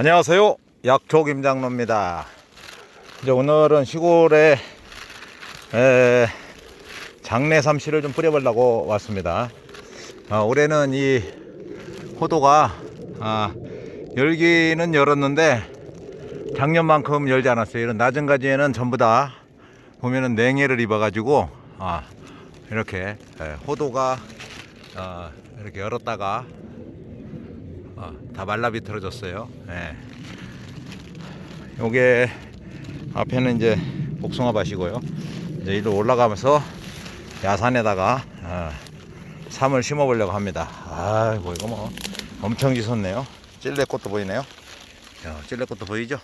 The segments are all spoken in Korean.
안녕하세요. 약초 김장로입니다. 이제 오늘은 시골에 에, 장내 삼시를 좀 뿌려보려고 왔습니다. 아, 올해는 이 호도가 아, 열기는 열었는데 작년만큼 열지 않았어요. 이런 낮은 가지에는 전부 다 보면은 냉해를 입어 가지고 아, 이렇게 에, 호도가 아, 이렇게 열었다가 어, 다 말라 비틀어졌어요. 예. 요게 앞에는 이제 복숭아 밭이고요. 이제 이로 올라가면서 야산에다가 어, 삼을 심어 보려고 합니다. 아이고 이거 뭐 엄청 지섰네요. 찔레꽃도 보이네요. 야, 찔레꽃도 보이죠?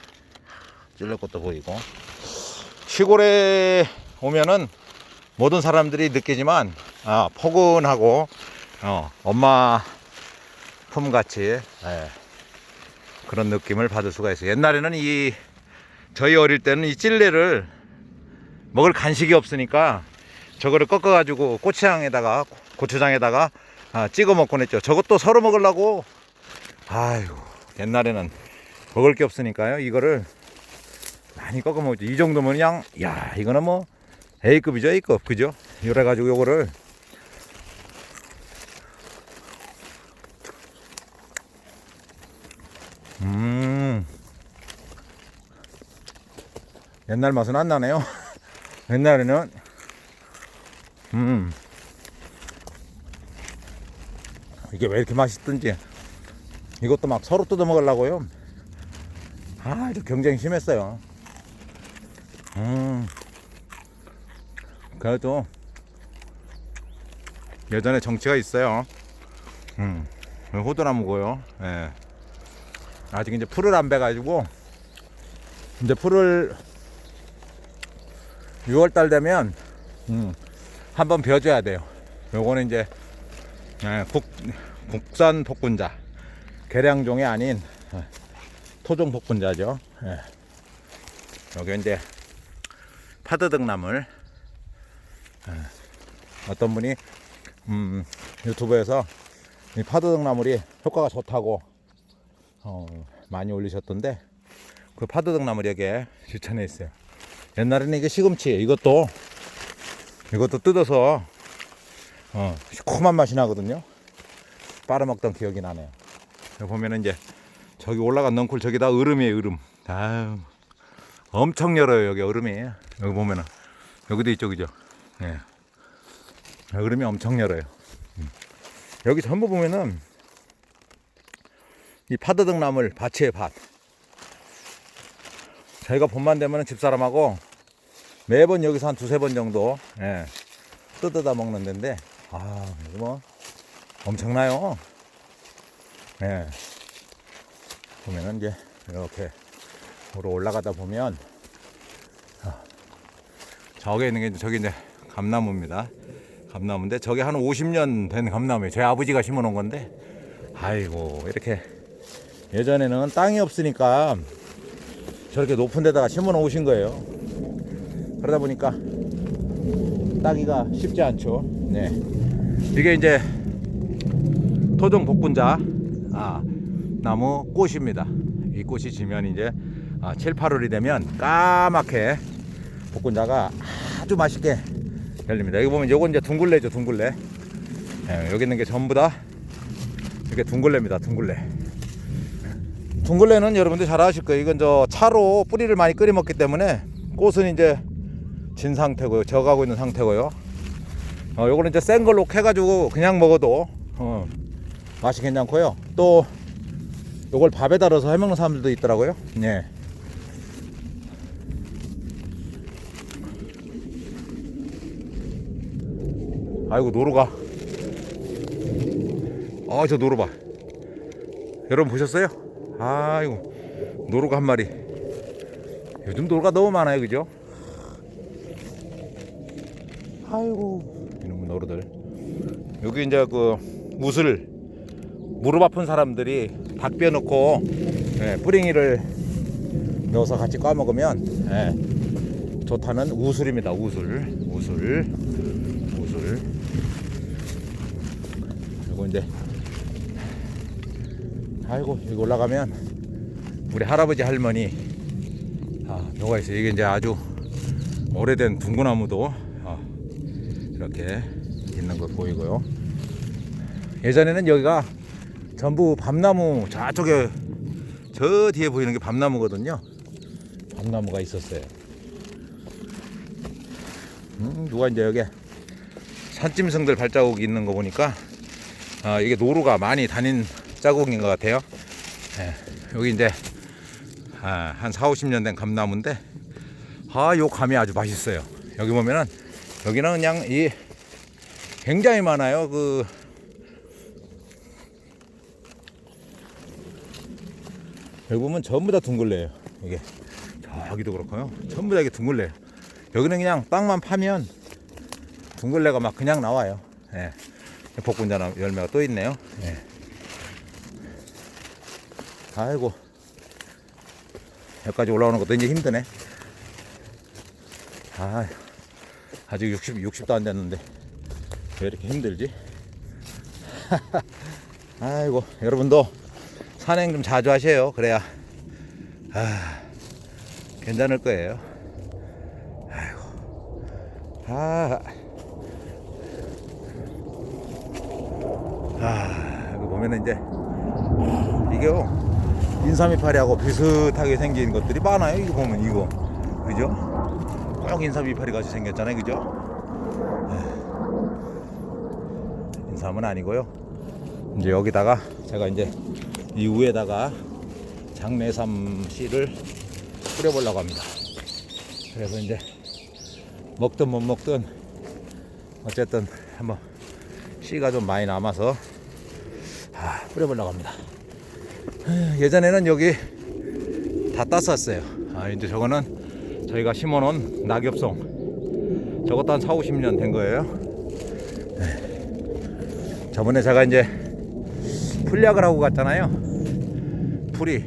찔레꽃도 보이고 시골에 오면은 모든 사람들이 느끼지만 아, 포근하고 어, 엄마 품같이 예, 그런 느낌을 받을 수가 있어요. 옛날에는 이 저희 어릴 때는 이 찔레를 먹을 간식이 없으니까 저거를 꺾어가지고 고추장에다가 고추장에다가 아, 찍어 먹곤 했죠. 저것도 서로 먹으려고 아이고 옛날에는 먹을 게 없으니까요. 이거를 많이 꺾어 먹죠. 이 정도면 그냥 야 이거는 뭐 A급이죠 A급 그죠? 이래 가지고 요거를 옛날 맛은 안 나네요. 옛날에는 음. 이게 왜 이렇게 맛있든지 이것도 막 서로 뜯어 먹으려고요. 아, 주 경쟁이 심했어요. 음. 그래도 예전에 정치가 있어요. 음. 호두나무고요. 예. 아직 이제 풀을 안 베가지고 이제 풀을 6월달 되면 음, 한번 베어줘야 돼요. 요거는 이제 예, 국, 국산 복분자 계량종이 아닌 예, 토종 복분자죠. 예. 여기 이제 파드득나물 예. 어떤 분이 음, 유튜브에서 이 파드득나물이 효과가 좋다고 어, 많이 올리셨던데 그 파도덕나물 여기에 실천해 있어요. 옛날에는 이게 시금치 이것도 이것도 뜯어서 어, 시큼한 맛이 나거든요. 빨아먹던 기억이 나네요. 여기 보면은 이제 저기 올라간 넝쿨 저기 다 얼음이에요 얼음. 아유 엄청 열어요 여기 얼음이. 여기 보면은 여기도 그죠? 예. 얼음이 엄청 열어요. 음. 여기 전부 보면은 이 파드득 나물 밭이에요 밭 저희가 봄만 되면 집사람하고 매번 여기서 한 두세 번 정도 예, 뜯어다 먹는 데인데 아 이거 뭐 엄청나요 예. 보면은 이제 이렇게 으로 올라가다 보면 아, 저기 있는 게 저기 이제 감나무입니다 감나무인데 저게 한 50년 된 감나무예요 제 아버지가 심어 놓은 건데 아이고 이렇게 예전에는 땅이 없으니까 저렇게 높은 데다가 심어 놓으신 거예요. 그러다 보니까 따기가 쉽지 않죠. 네. 이게 이제 토종 복분자 아, 나무 꽃입니다. 이 꽃이 지면 이제 아, 7, 8월이 되면 까맣게 복분자가 아주 맛있게 열립니다. 여기 보면 요건 이제 둥글레죠, 둥글레. 네, 여기 있는 게 전부 다 이게 둥글레입니다, 둥글레. 둥글레는 여러분들 잘 아실 거예요. 이건 저 차로 뿌리를 많이 끓여 먹기 때문에 꽃은 이제 진 상태고요. 져가고 있는 상태고요. 어, 요거는 이제 센 걸로 캐가지고 그냥 먹어도 어, 맛이 괜찮고요. 또 요걸 밥에 달아서 해먹는 사람들도 있더라고요. 예. 아이고 노루가. 아 저 노루 봐. 여러분 보셨어요? 아이고 노루가 한 마리 요즘 노루가 너무 많아요 그죠? 아이고. 이놈의 노루들. 여기 이제 그 무술 무릎 아픈 사람들이 닭 빼놓고 예, 뿌링이를 넣어서 같이 까먹으면 예, 좋다는 우술입니다 우술. 우술. 우술. 그리고 이제 아이고 여기 올라가면 우리 할아버지 할머니. 아, 묘가 있어요. 이게 이제 아주 오래된 둥구나무도 어, 이렇게 있는 것 보이고요. 예전에는 여기가 전부 밤나무 저쪽에 저 뒤에 보이는 게 밤나무거든요. 밤나무가 있었어요. 음, 누가 이제 여기 산짐승들 발자국이 있는 거 보니까 아, 이게 노루가 많이 다닌 자국인 것 같아요. 예, 여기 이제 아, 한 4, 50년 된 감나무인데 아, 요 감이 아주 맛있어요. 여기 보면은 여기는 그냥 이 굉장히 많아요. 그 여기 보면 전부 다 둥글레요. 이게 저기도 그렇고요. 전부 다 이게 둥글레요. 여기는 그냥 땅만 파면 둥글레가 막 그냥 나와요. 예. 복분자 열매가 또 있네요. 예. 아이고 여기까지 올라오는 것도 이제 힘드네. 아, 아직 60, 60도 안 됐는데 왜 이렇게 힘들지? 아이고 여러분도 산행 좀 자주 하세요. 그래야 아, 괜찮을 거예요. 아이고 아, 아 여기 보면은 이제 이게요 인삼이파리하고 비슷하게 생긴 것들이 많아요. 이거 보면 이거 그죠? 꼭 인삼이파리 같이 생겼잖아요, 그죠? 에, 인삼은 아니고요. 이제 여기다가 제가 이제 이 위에다가 장내삼 씨를 뿌려보려고 합니다. 그래서 이제 먹든 못 먹든 어쨌든 한번 씨가 좀 많이 남아서 아, 뿌려보려고 합니다. 예전에는 여기 다 땄었어요. 아, 이제 저거는 저희가 심어놓은 낙엽송. 저것도 한 4, 50년 된 거예요. 네. 저번에 제가 이제 풀약을 하고 갔잖아요. 풀이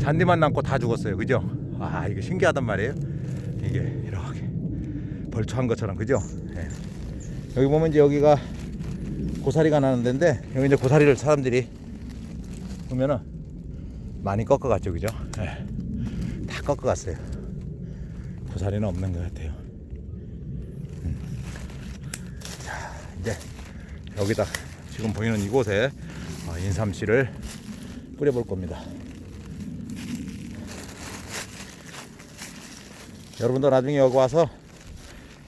잔디만 남고 다 죽었어요. 그죠? 아, 이게 신기하단 말이에요. 이게 이렇게 벌초한 것처럼 그죠? 네. 여기 보면 이제 여기가 고사리가 나는 데인데 여기 이제 고사리를 사람들이 보면은 많이 꺾어갔죠, 그죠? 네. 다 꺾어갔어요. 고사리는 없는 것 같아요. 음. 자, 이제 여기다 지금 보이는 이곳에 어, 인삼씨를 뿌려볼 겁니다. 여러분도 나중에 여기 와서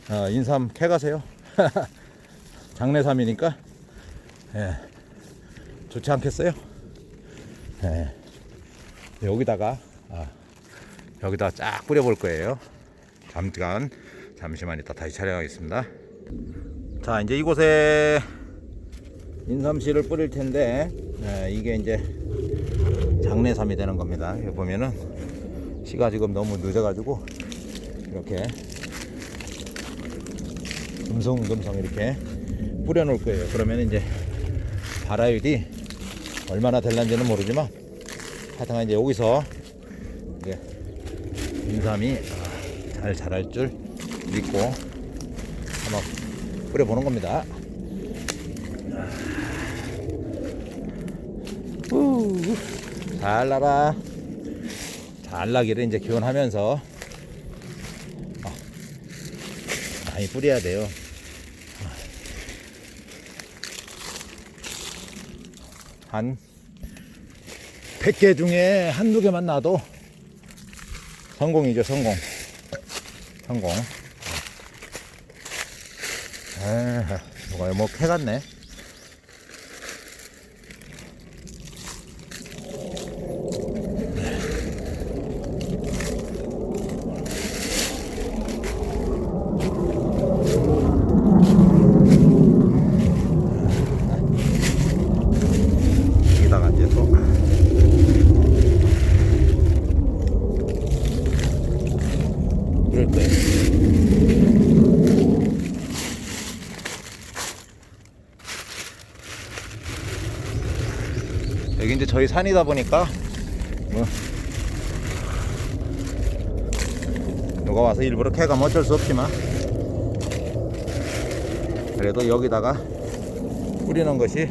어, 인삼 캐 가세요. 장내삼이니까 예, 좋지 않겠어요? 예. 여기다가 아, 여기다 쫙 뿌려볼 거예요. 잠깐 잠시만 있다 다시 촬영하겠습니다. 자 이제 이곳에 인삼씨를 뿌릴 텐데 예, 이게 이제 장내삼이 되는 겁니다. 여기 보면은 씨가 지금 너무 늦어가지고 이렇게 듬성듬성 이렇게 뿌려놓을 거예요. 그러면 이제 발화율이 얼마나 될란지는 모르지만 하여튼 이제 여기서 이제 인삼이 아, 잘 자랄 줄 믿고 한번 뿌려보는 겁니다. 후, 잘 나라. 잘 나기를 이제 기원하면서 어, 많이 뿌려야 돼요. 한 100개 중에 한두 개만 나도 성공이죠, 성공. 성공. 아, 뭐가 뭐 캐갔네. 여기 이제 저희 산이다 보니까 뭐 누가 와서 일부러 캐가면 뭐 어쩔 수 없지만 그래도 여기다가 뿌리는 것이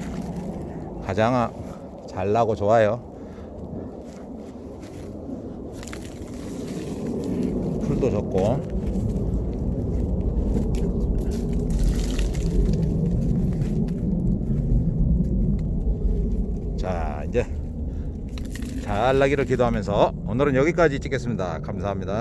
가장 아- 잘 나고 좋아요. 풀도 좋고. 자 이제 잘 나기를 기도하면서 오늘은 여기까지 찍겠습니다. 감사합니다